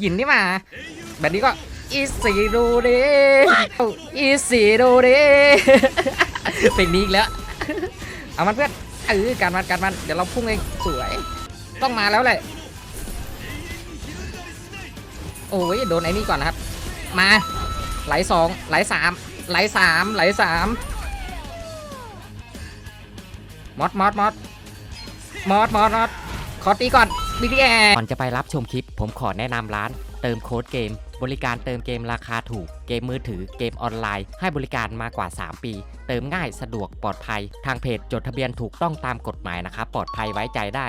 หยินนี่มาแบบนี้ก็อีสีดูดิอีสีดูดิเป็นนี้อีกแล้ว เอามันเพื่อนเออการมันการมันเดี๋ยวเราพุ่งเองสวย ต้องมาแล้วแหละโอ้ยโดนไอ้นี่ก่อนนะครับ มาไหลสองไหลสามไหลสามไหลสามมอดมอดมอดมอดมอดมอดขอตีก่อน บิ๊กแอก่อนจะไปรับชมคลิป ผมขอแนะนำร้าน เติมโค้ดเกม บริการเติมเกมราคาถูก เกมมือถือเกมออนไลน์ ให้บริการมากว่า 3 ปี เติมง่ายสะดวกปลอดภัย ทางเพจจดทะเบียนถูกต้องตามกฎหมายนะครับปลอดภัยไว้ใจได้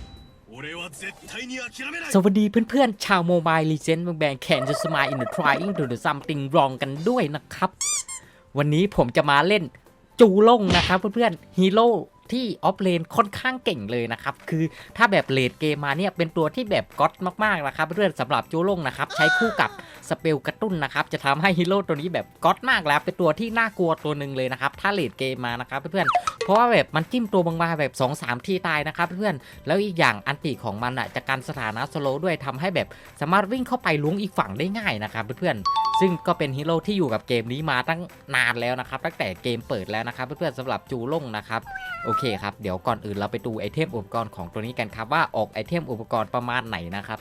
สวัสดีเพื่อนๆ ชาวโมบายลีเจนด์แบงแคนจะสมายอินเดอะทริงดูเดอซัมติงรองกันด้วยนะครับ วันนี้ผมจะมาเล่นจูล่งนะครับเพื่อนๆฮีโร่ ที่ออฟเลนค่อนข้างเก่งเลยนะครับ คือถ้าแบบเลดเกมมาเนี่ยเป็นตัวที่แบบก๊อตมากๆนะครับเพื่อนสำหรับโจล่งนะครับใช้คู่กับสเปลกระตุ้นนะครับจะทำให้ฮีโร่ตัวนี้แบบก๊อตมากแล้ว เป็นตัวที่น่ากลัวตัวหนึ่งเลยนะครับถ้าเลดเกมมานะครับเพื่อนๆเพราะว่าแบบมันจิ้มตัวบางมาแบบ2อสามทีตายนะครับเพื่อนๆแล้วอีกอย่างอันติของมันอะจะกันสถานะสโลด้วยทำให้แบบสามารถวิ่งเข้าไปล้วงอีกฝั่งได้ง่ายนะครับเพื่อนๆซึ่งก็เป็นฮีโร่ที่อยู่กับเกมนี้มาตั้งนานแล้วนะครับ ตั้งแต่เกมเปิดแล้วนะครับ เพื่อนๆสำหรับจูล่งนะครับ โอเคครับ เดี๋ยวก่อนอื่นเราไปดูไอเทมอุปกรณ์ของตัวนี้กันครับ ว่าออกไอเทมอุปกรณ์ประมาณไหนนะครับ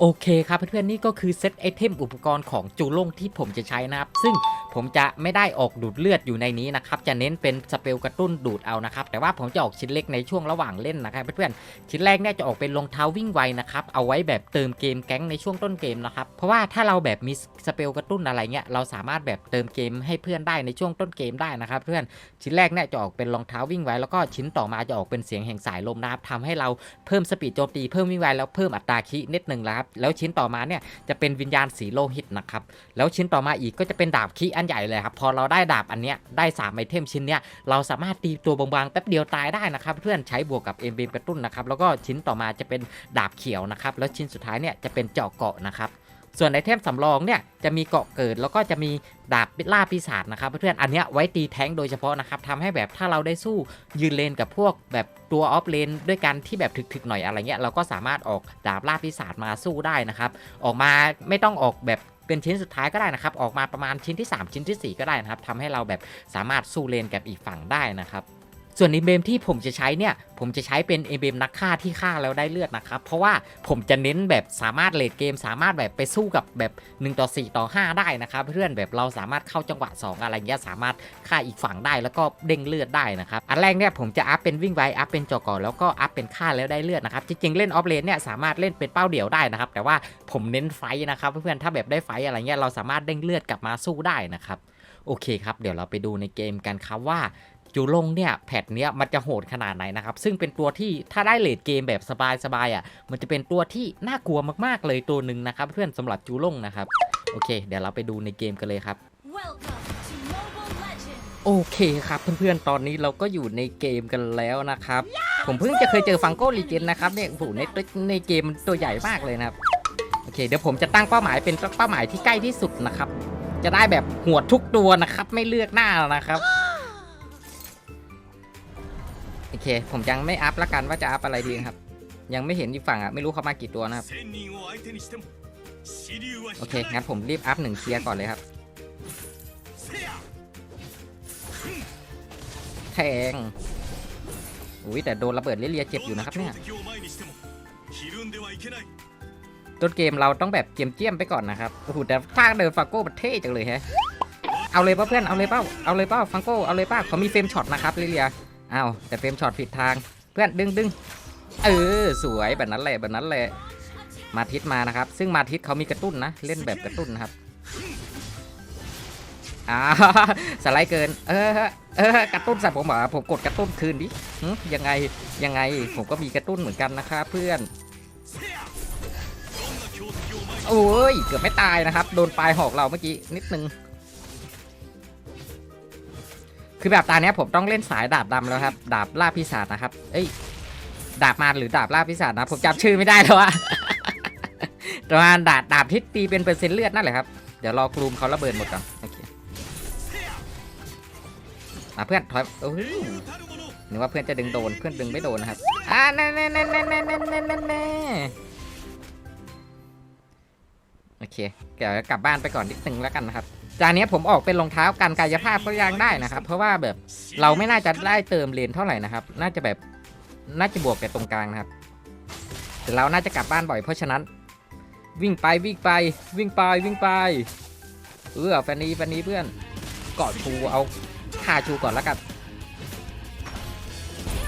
โอเคครับเพื่อนๆนี่ก็คือเซตไอเทมอุปกรณ์ของจูล่งที่ผมจะใช้นะครับ ซึ่ง ผมจะไม่ได้ออกดูดเลือดอยู่ในนี้นะครับ จะเน้นเป็นสเปลกระตุ้นดูดเอานะครับ แต่ว่าผมจะออกชิ้นเล็กในช่วงระหว่างเล่นนะครับเพื่อนๆ ชิ้นแรกเนี่ยจะออกเป็นรองเท้าวิ่งไวนะครับ เอาไว้แบบเติมเกมแก๊งในช่วงต้นเกมนะครับ เพราะว่าถ้าเราแบบมีสเปลกระตุ้นอะไรเงี้ย เราสามารถแบบเติมเกมให้เพื่อนได้ในช่วงต้นเกมได้นะครับ เพื่อน ชิ้นแรกเนี่ยจะออกเป็นรองเท้าวิ่งไวแล้วก็ชิ้นต่อมาจะออกเป็นเสียงแห่งสายลมนะครับทำให้เราเพิ่มสปีดโจมตีเพิ่มวิ่งไวแล้วเพิ่มอัตราคินิดหนึ่งแล้วครับ แล้วชิ้นต่อมาเนี่ยจะเป็นวิญญาณสีโลหิตนะครับ แล้วชิ้นต่อมาอีกก็จะเป็นดาบคีอันใหญ่เลยครับพอเราได้ดาบอันเนี้ยได้3ไอเทมชิ้นเนี้ยเราสามารถตีตัวบางๆแป๊บเดียวตายได้นะครับเพื่อนใช้บวกกับเอ็มบีกระตุ้นนะครับแล้วก็ชิ้นต่อมาจะเป็นดาบเขียวนะครับแล้วชิ้นสุดท้ายเนี่ยจะเป็นเจาะเกาะนะครับส่วนไอเทมสำรองเนี่ยจะมีเกาะเกิดแล้วก็จะมีดาบล่าปีศาจนะครับเพื่อนๆอันเนี้ยไว้ตีแท้งโดยเฉพาะนะครับทำให้แบบถ้าเราได้สู้ยืนเลนกับพวกแบบตัวออฟเลนด้วยกันที่แบบถึกๆหน่อยอะไรเงี้ยเราก็สามารถออกดาบล่าปีศาจมาสู้ได้นะครับออกมาไม่ต้องออกแบบ เป็นชิ้นสุดท้ายก็ได้นะครับ ออกมาประมาณชิ้นที่ 3 ชิ้นทีสี่ 4 ก็ได้นะครับทำให้เราแบบสามารถสู้เลนกับอีกฝั่งได้นะครับ ส่วนเอเบมที่ผมจะใช้เนี่ยผมจะใช้เป็นเอเบมนักฆ่าที่ฆ่าแล้วได้เลือดนะครับ เพราะว่าผมจะเน้นแบบสามารถเลดเกม สามารถแบบไปสู้กับแบบ1ต่อ4ต่อ5 ได้นะครับ เพื่อนแบบเราสามารถเข้าจังหวะ 2 อะไรเงี้ยสามารถฆ่าอีกฝั่งได้แล้วก็เด้งเลือดได้นะครับอันแรกเนี่ยผมจะอัพเป็นวิ่งไวอัพเป็นจอก่อนแล้วก็อัพเป็นฆ่าแล้วได้เลือดนะครับจริงๆเล่นออฟเลนเนี่ยสามารถเล่นเป็นเป้าเดี่ยวได้นะครับแต่ว่าผมเน้นไฟนะครับเพื่อนๆถ้าแบบได้ไฟอะไรเงี้ยเราสามารถเด้งเลือดกลับมาสู้ได้นะครับโอเคครับเดี๋ยวเราไปดูในเกมกันครับว่า จูลงเนี่ยแพทเนี้ยมันจะโหดขนาดไหนนะครับ ซึ่งเป็นตัวที่ถ้าได้เลดเกมแบบสบายๆอะ มันจะเป็นตัวที่น่ากลัวมากๆเลยตัวหนึ่งนะครับ เพื่อนสำหรับจูลงนะครับ โอเค เดี๋ยวเราไปดูในเกมกันเลยครับโอเคครับเพื่อนๆ ตอนนี้เราก็อยู่ในเกมกันแล้วนะครับ ผมเพิ่งจะเคยเจอฟังโก้ลีเจนนะครับเนี่ยโอ้โหในในเกมตัวใหญ่มากเลยนะครับ โอเค เดี๋ยวผมจะตั้งเป้าหมายเป็นเป้าหมายที่ใกล้ที่สุดนะครับ จะได้แบบหัวทุกตัวนะครับ ไม่เลือกหน้านะครับ เค ผมยังไม่อัพละกันว่าจะอัพอะไรดีครับ ยังไม่เห็นอีกฝั่งอะ ไม่รู้เขามากี่ตัวนะครับ โอเค งั้นผมรีบอัพหนึ่งเคลียร์ก่อนเลยครับ แทง อุ้ยแต่โดนระเบิดเลียเจ็บอยู่นะครับเนี่ย ต้นเกมเราต้องแบบเจียมเจียมไปก่อนนะครับ โอ้โห แต่ท่าเดินฟังโก้ประเทศจังเลยแฮะ เอาเลยป่ะเพื่อน เอาเลยเป้าเอาเลยเป้าฟังโก้ เอาเลยป้าเขามีเฟรมช็อตนะครับเลียเอ้าวแต่เฟรมช็อตผิดทาง เพื่อนดึงดึงเออสวยแบบนั้นแหละแบบนั้นแหละ มาทิศมานะครับ ซึ่งมาทิศเขามีกระตุ้นนะ เล่นแบบกระตุ้นนะครับอ่าสไลด์เกิน เออเออกระตุ้นสัตว์ผมเหรอผมกดกระตุ้นคืนดิยังไงยังไงผมก็มีกระตุ้นเหมือนกันนะครับ เพื่อนโอ้ยเกือบไม่ตายนะครับ โดนปลายหอกเราเมื่อกี้นิดนึง คือแบบตอนนี้ผมต้องเล่นสายดาบดำแล้วครับ ดาบล่าพิศาจนะครับ เอ้ย ดาบมาหรือดาบล่าพิศาจนะ ผมจำชื่อไม่ได้แล้วอะต่ว่าดาบดาบที่ตีเป็นเปอร์เซ็นต์เลือดนั่นแหละครับ เดี๋ยวรอกลุ่มเขาระเบิดหมดก่อนโอเคอะเพื่อนถอยโอ้โหหรือว่าเพื่อนจะดึงโดน เพื่อนดึงไม่โดนนะครับ อ่าแน่แน่แน่แน่แน่แน่แน่แน่แน่โอเค เดี๋ยวกลับบ้านไปก่อนนิดนึงแล้วกันนะครับ จานนี้ผมออกเป็นรองเท้ากันกายภาพก็ยังได้นะครับ เพราะว่าแบบเราไม่น่าจะได้เติมเลนเท่าไหร่นะครับ น่าจะแบบน่าจะบวกแต่ตรงกลางนะครับ แต่เราน่าจะกลับบ้านบ่อยเพราะฉะนั้น วิ่งไปวิ่งไปวิ่งไปวิ่งไปเออแฟนนี้แฟนนี้เพื่อนกอดชูเอาค่าชูก่อนแล้วกัน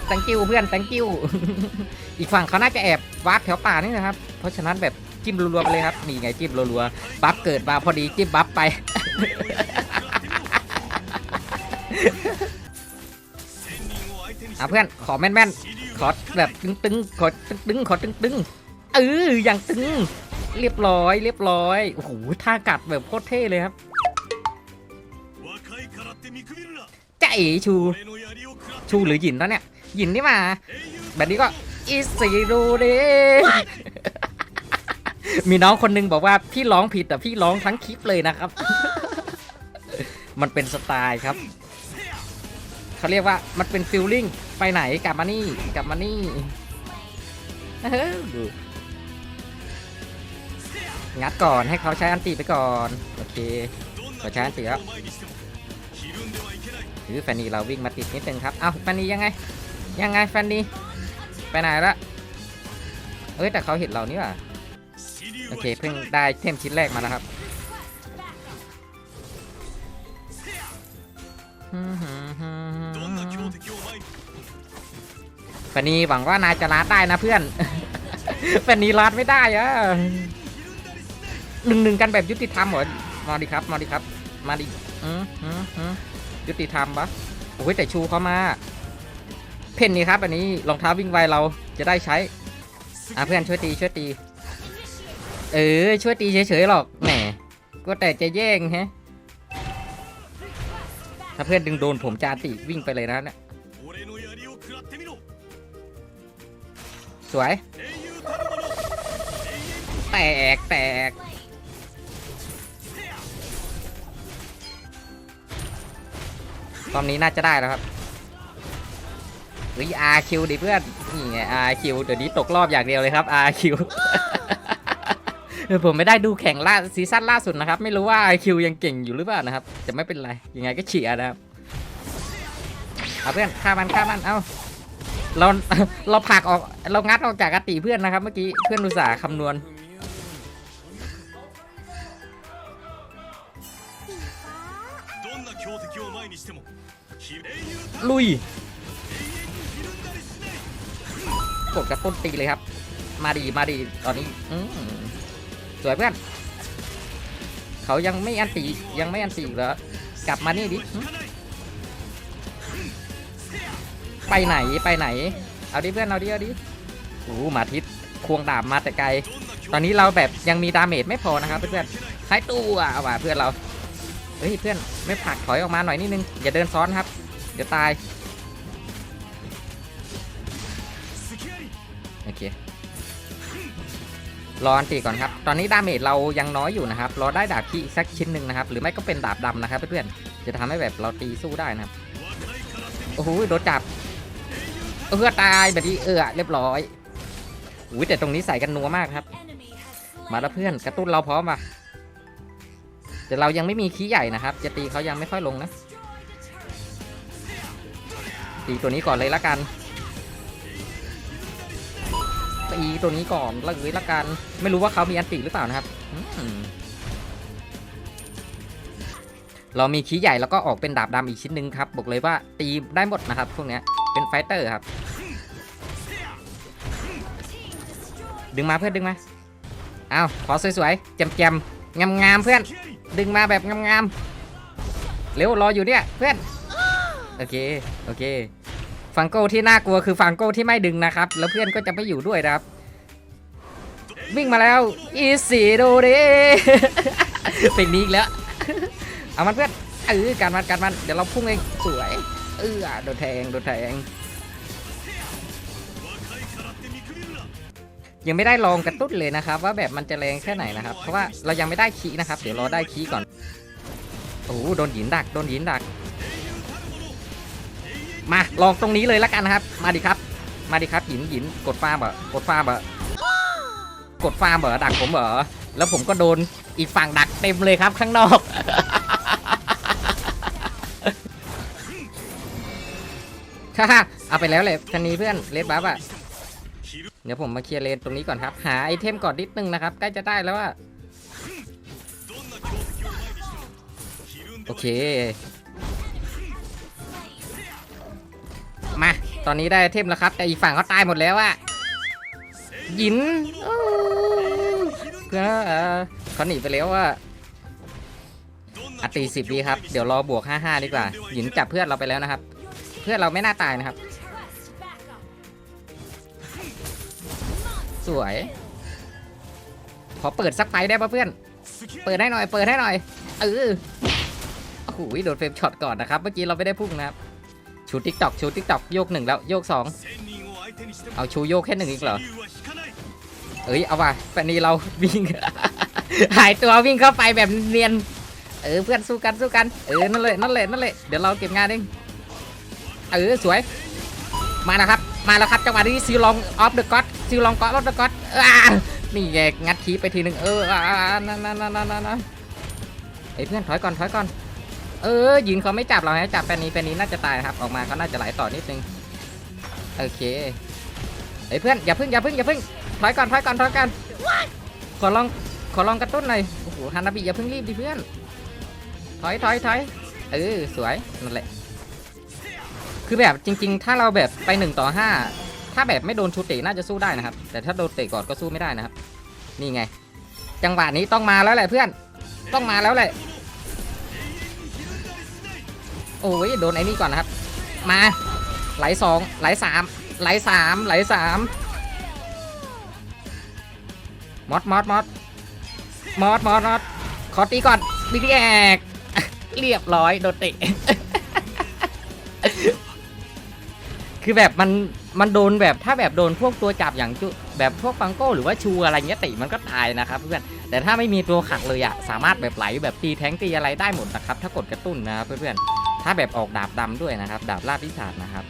thank you เพื่อน thank you อีกฝั่งเขาน่าจะแอบวาร์ปแถวป่านี่นะครับ เพราะฉะนั้นแบบ จิ้มรัวๆเลยครับนี่ไงจิ้มรัวๆบัฟเกิดมาพอดีจิ้มบัฟไป อะเพื่อนขอแม่นๆ ขอแบบตึงๆ ขอตึงๆ ขอตึงๆ เอออย่างตึง เรียบร้อย เรียบร้อย โอ้โหท่ากัดแบบโคตรเท่เลยครับใจชู ชูหรือหยินตอนเนี้ยหยินนี่มา แบบนี้ก็อิสิรูเด มีน้องคนนึงบอกว่าพี่ร้องผิดแต่พี่ร้องทั้งคลิปเลยนะครับ มันเป็นสไตล์ครับ เขาเรียกว่ามันเป็นฟิลลิ่งไปไหนกลับมานี่กลับมานี่ดูงัดก่อนให้เขาใช้อันตีไปก่อน โอเคก็ใช้อันตีครับหรือแฟนนี่เราวิ่งมาติดนิดนึงครับ เอาแฟนนี่ยังไง ยังไงแฟนนี่ไปไหนละเอ้ยแต่เขาเห็นเรานี่ว่ะ โอเคเพิ่งได้เทมชิ้นแรกมานะครับวันนี้หวังว่านายจะลาดได้นะเพื่อนวันนี้ลาดไม่ได้อะหนึ่งหนึ่งกันแบบยุติธรรมเหรอมาดิครับ มาดิครับ มาดิยุติธรรมปะโอ้ยแต่ชูเขามา เพ่นนี่ครับ อันนี้รองเท้าวิ่งไวเราจะได้ใช้อะเพื่อนช่วยตีช่วยตี เออ ช่วยตีเฉยๆหรอก แหม ก็แต่จะแย่งฮะ ถ้าเพื่อนดึงโดนผมจาติวิ่งไปเลยนะเนี่ยสวย แตกแตกตอนนี้น่าจะได้แล้วครับวิอาคิวดิเพื่อน นี่ไงอาคิวเดี๋ยวนี้ตกรอบอย่างเดียวเลยครับอาคิว ผมไม่ได้ดูแข่งล่าซีซั่นล่าสุดนะครับ ไม่รู้ว่าคิวยังเก่งอยู่หรือเปล่านะครับจะไม่เป็นไร ยังไงก็เฉียนะครับเอาเพื่อนฆ่ามันฆ่ามัน เอาเราเราผักออกเรางัดออกจากกติเพื่อนนะครับ เมื่อกี้เพื่อนอุตส่าห์คำนวณลุยกดกระตุ้นตีเลยครับ มาดีมาดีตอนนี้ อื สวยเพื่อน เขายังไม่อันตียังไม่อันตีเหรอกลับมานี่ดิ ไปไหนไปไหน เอาดิเพื่อนเอาดิเอาดิโอ้มาทิศควงดาบมาแต่ไกล ตอนนี้เราแบบยังมีดาเมจไม่พอนะครับเพื่อนๆหายตัวเอาว่ะเพื่อนเรา เฮ้ยเพื่อนไม่ผลักถอยออกมาหน่อยนิดนึง อย่าเดินซ้อนครับ เดี๋ยวตาย รออันตีก่อนครับ ตอนนี้ดาเมจเรายังน้อยอยู่นะครับ รอได้ดาบขี้สักชิ้นหนึ่งนะครับ หรือไม่ก็เป็นดาบดำนะครับเพื่อนๆ จะทำให้แบบเราตีสู้ได้นะครับ โอ้โหโดนจับ เออตายแบบนี้เออเรียบร้อยอุ้ยแต่ตรงนี้ใส่กันนัวมากครับ มาแล้วเพื่อนกระตุ้นเราพร้อมอะแต่เรายังไม่มีขี้ใหญ่นะครับ จะตีเขายังไม่ค่อยลงนะ ตีตัวนี้ก่อนเลยละกัน อีตัวนี้ก่อนละเอ้ยละกัน ไม่รู้ว่าเขามีอันติหรือเปล่านะครับเรามีขี้ใหญ่แล้วก็ออกเป็นดาบดำอีกชิ้นหนึ่งครับบอกเลยว่าตีได้หมดนะครับพวกนี้เป็นไฟเตอร์ครับ ดึงมาเพื่อนดึงมาเอาขอสวยๆแจมๆงามๆเพื่อน ดึงมาแบบงามๆเร็วรออยู่เนี่ยเพื่อนโอเคโอเค ฟังโก้ที่น่ากลัวคือฟังโก้ที่ไม่ดึงนะครับ แล้วเพื่อนก็จะไม่อยู่ด้วยครับ วิ่งมาแล้วอีสีโดูดเพลงนี้อีกแล้ว เอามันเพื่อนเออการมันการมันเดี๋ยวเราพุ่งเองสวยเออโดนแทงโดนแทงยังไม่ได้ลองกระตุ้นเลยนะครับ ว่าแบบมันจะแรงแค่ไหนนะครับ เพราะว่าเรายังไม่ได้คีนะครับ เดี๋ยวรอได้คีก่อนโอ้โดนหินดักโดนหินดัก มาลองตรงนี้เลยละกันนะครับ มาดิครับ มาดิครับหินหินกดฟาร์มเหร์กดฟาร์มเหร์กดฟาร์มเหร์ดักผมเบอร์แล้วผมก็โดนอีกฝั่งดักเต็มเลยครับข้างนอก เอาไปแล้วเลยทันนี้เพื่อนเลดบัฟอะเดี๋ยวผมมาเคลียร์เลนตรงนี้ก่อนครับ หาไอเทมก่อนนิดนึงนะครับ ใกล้จะได้แล้วว่าโอเค ตอนนี้ได้เทมแล้วครับ แต่อีกฝั่งเขาตายหมดแล้วอะหินเพื่อเขาหนีไปแล้วอะอตีสิบดีครับ เดี๋ยวรอบวก55ดีกว่าหินจับเพื่อนเราไปแล้วนะครับ เพื่อนเราไม่น่าตายนะครับ สวย ขอเปิดสักไฟได้ป่ะเพื่อน เปิดให้หน่อย เปิดให้หน่อย เออโอ้โหโดนเฟรมช็อตก่อนนะครับ เมื่อกี้เราไม่ได้พุ่งนะครับ ชูทิกตอกชูทิกตอกโยกหนึ่งแล้วโยกสองเอาชูโยกแค่หนึ่งอีกเหรอเอ้ยเอาว่ะแฟนนี้เราวิ่ง หายตัววิ่งเข้าไปแบบเนียนเออเพื่อนสู้กันสู้กันเออนั่นเลยนั่นเลยนั่นเลยเดี๋ยวเราเก็บงานเองเออสวยมาแล้วครับ มาแล้วครับจังหวะนี้ซิลองออฟเดอะก็อดซิลองก็อดออฟเดอะก็อดนี่แกงัดคีไปทีหนึ่งเออนั่นนั่นนั่นนั่นนั่นไอ้เพื่อนถอยก่อนถอยก่อน เออยินเขาไม่จับเราให้จับแฟนนี้แฟนนี้น่าจะตายครับออกมาเขาน่าจะไหลต่อนิดนึงโอเคเฮ้ยเพื่อนอย่าพึ่งอย่าพึ่งอย่าพึ่งถอยก่อนถอยก่อนถอยก่อนขอลองขอลองกระตุ้นหน่อยโอ้โหฮานาบิอย่าพิ่งรีบดิเพื่อนถอยถอยถอยเออสวยนั่นแหละคือแบบจริง ๆ ถ้าเราแบบไป1ต่อ5ถ้าแบบไม่โดนชูเตะน่าจะสู้ได้นะครับ แต่ถ้าโดนเตะก่อนก็สู้ไม่ได้นะครับ นี่ไง จังหวะนี้ต้องมาแล้วแหละเพื่อน ต้องมาแล้วแหละ อ้ยโดนไอ้นี่ก่อนนะครับ มาไหลสองไหลสามไหลสามไหลสามมอดมอดมอดมอดมอดมอดขอตีก่อนบิ๊กแอกเรียบร้อยโดนเตะคือแบบมันมันโดนแบบถ้าแบบโดนพวกตัวจับอย่างจุแบบพวกฟังโก้หรือว่าชูอะไรเงี้ยติมันก็ตายนะครับเพื่อนแต่ถ้าไม่มีตัวขัดเลยอะสามารถแบบไหลแบบตีแท้งตีอะไรได้หมดนะครับ ถ้ากดกระตุ้นนะเพื่อนๆ ถ้าแบบออกดาบดำด้วยนะครับ ดาบลาบพิศาจนะครับ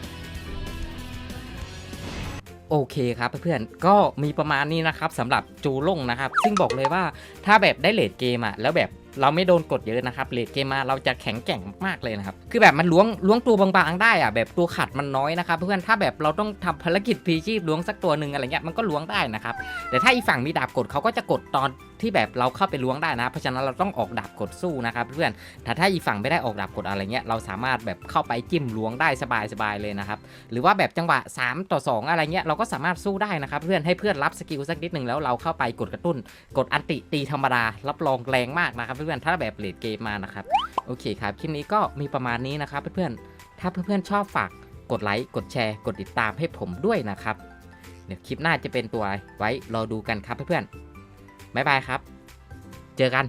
โอเคครับเพื่อนๆก็มีประมาณนี้นะครับสำหรับจูลงนะครับ ซึ่งบอกเลยว่าถ้าแบบได้เลดเกมอะแล้วแบบ เราไม่โดนกดเยอะนะครับเลดเกมมาเราจะแข็งแกร่งมากเลยนะครับ คือแบบมันล้วงล้วงตัวบางๆได้อะแบบตัวขัดมันน้อยนะครับเพื่อนถ้าแบบเราต้องทำภารกิจพีชีพล้วงสักตัวหนึ่งอะไรเงี้ยมันก็ล้วงได้นะครับแต่ถ้าอีฝั่งมีดาบกดเขาก็จะกดตอนที่แบบเราเข้าไปล้วงได้นะ เพราะฉะนั้นเราต้องออกดาบกดสู้นะครับเพื่อนแต่ถ้าอีฝั่งไม่ได้ออกดาบกดอะไรเงี้ยเราสามารถแบบเข้าไปจิ้มล้วงได้สบายๆเลยนะครับหรือว่าแบบจังหวะ 3 ต่อ 2 อะไรเงี้ยเราก็สามารถสู้ได้นะครับเพื่อนให้เพื่อนรับสกิลสักนิดหนึ่งแล้วเราเข้าไปกดกระตุ้น กดอันติตีธรรมดารับรองแรงมากนะครับเพื่อนๆถ้าแบบเลดเกมมานะครับโอเคครับคลิปนี้ก็มีประมาณนี้นะครับเพื่อนๆถ้าเพื่อนๆชอบฝากกดไลค์กดแชร์ กดติดตามให้ผมด้วยนะครับเดี๋ยวคลิปหน้าจะเป็นตัวอะไรไว้รอดูกันครับเพื่อนๆบ๊ายบายครับ เจอกัน